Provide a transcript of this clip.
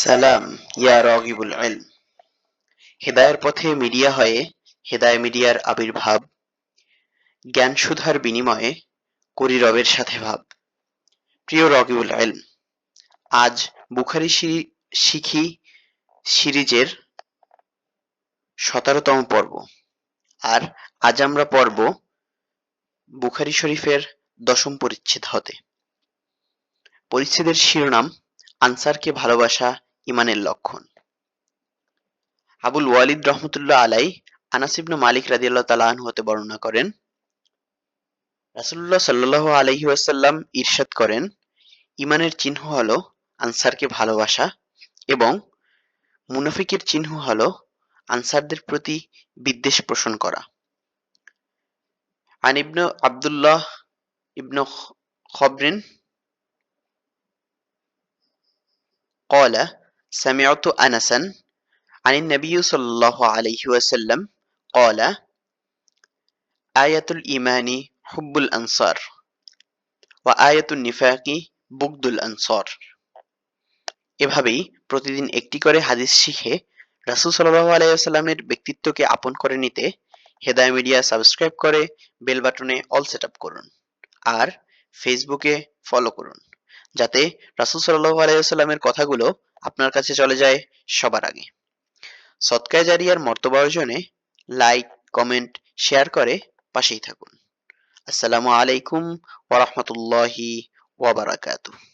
সালাম, ইয়া রগিবুল ইলম। হেদায়ের পথে মিডিয়া হয়ে, হেদায় মিডিয়ার আবির্ভাব জ্ঞান সুধার বিনিময়ে করি রবের সাথে ভাব। প্রিয় রগিবুল ইলম, আজ বুখারি শিখি সিরিজের সতেরোতম পর্ব। আর আজ আমরা পর্ব বুখারি শরীফের দশম পরিচ্ছেদ হতে। পরিচ্ছেদের শিরোনাম, আনসারকে ভালোবাসা ইমানের লক্ষণ আবুল ওয়ালিদ রহমতুল্লাহ আলাই আনাস ইবনু মালিক রাদিয়াল্লাহু তাআলা আনহু হতে বর্ণনা করেন রাসূলুল্লাহ সাল্লাল্লাহু আলাইহি ওয়াসাল্লাম ইরশাদ করেন ইমানের চিহ্ন হলো আনসারকে ভালোবাসা এবং মুনাফিকের চিহ্ন হলো আনসারদের প্রতি বিদ্বেষ পোষণ করা আন ইবনু আব্দুল্লাহ ইবনু খবরিন قال سمعت أنسا عن النبي صلى الله عليه وسلم قال آية الإيمان حب الأنصار وآية النفاق بغض الأنصار এভাবেই প্রতিদিন একটি করে হাদিস শিখে রাসূল সাল্লাল্লাহু আলাইহি ওয়াসাল্লামের ব্যক্তিত্বকে আপন করে নিতে হেদায় মিডিয়া সাবস্ক্রাইব করে বেল বাটনে অল সেট আপ করুন আর ফেসবুকে ফলো করুন যাতে রাসূল সাল্লাল্লাহু আলাইহি ওয়াসাল্লামের কথাগুলো আপনার কাছে চলে যায় সবার আগে। সৎকায় জারিয়ার মর্তবা অর্জনে লাইক কমেন্ট শেয়ার করে পাশেই থাকুন। আসসালামু আলাইকুম ওয়া রাহমাতুল্লাহি ওয়া বারাকাতুহু।